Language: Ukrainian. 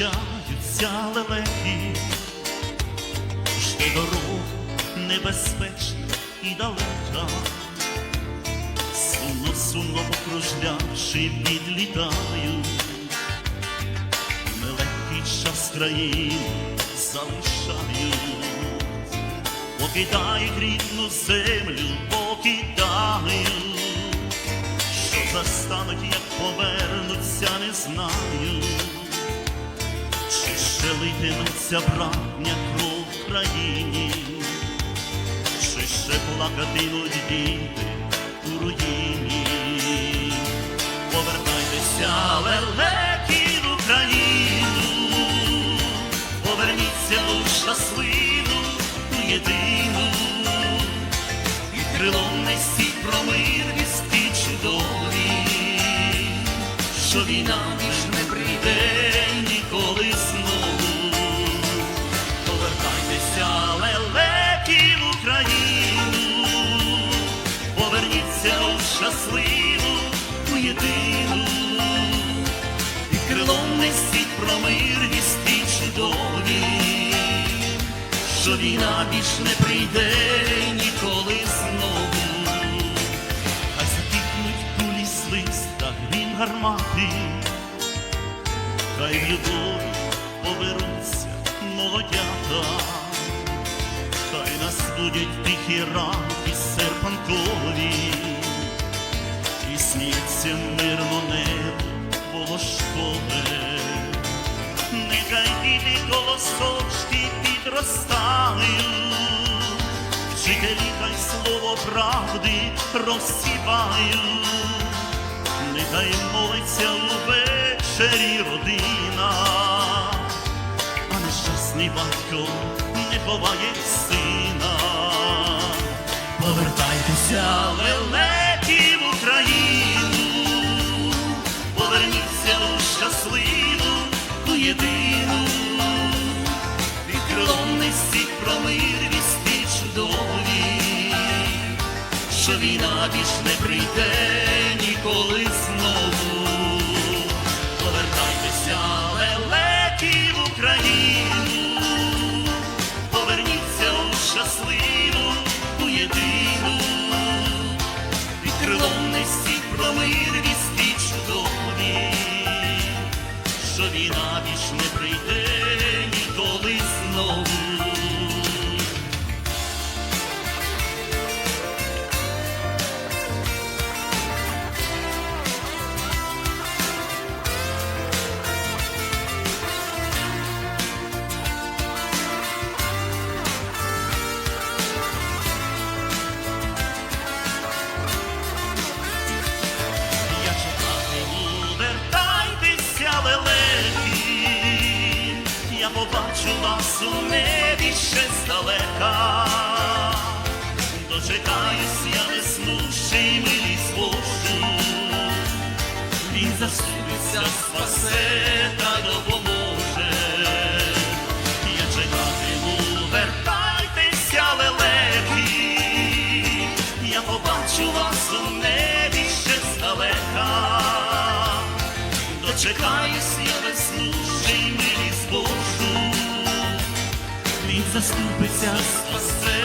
повертайтеся лелеки, Жди дорог небезпечна і далека, сумно, сумно покружлявши, відлітають, нелегкий час країн залишають, покидають рідну землю, покидають. Застануть, як повернуться, не знаю, чи литиметься братня кров в країні, чи ще плакатимуть діти у руїні. Повертайтеся, лелеки, в Україну, поверніться у щасливу, у єдину, і крилом несіть про мир вісти чудові, що війна більш не Україну, поверніться у щасливу, у єдину, і крилом несіть про мир вісти чудові, що війна більш не прийде ніколи знову. Хай затихнуть кулі свиста, грім гармати, хай в любові поберуться молодята, будуть тихі ранки серпанкові, і сміється мирно небо волошкове. Нехай діти колосочки підростають, вчителі хай слово правди розсівають, нехай молиться увечері родина, а нещасний батько ховає сина. Повертайтеся, лелеки, в Україну, поверніться у щасливу, у єдину, і крилом несіть про мир вісти чудові, що війна більш не прийде ніколи побачу вас у небі ще здалека. Дочекаюсь я весну, ще й милість Божу. Він заступиться, спасе та допоможе. Я чекатиму, вертайтеся, лелеки, я побачу вас у небі ще здалека. Дочекаюсь заступиться, спасе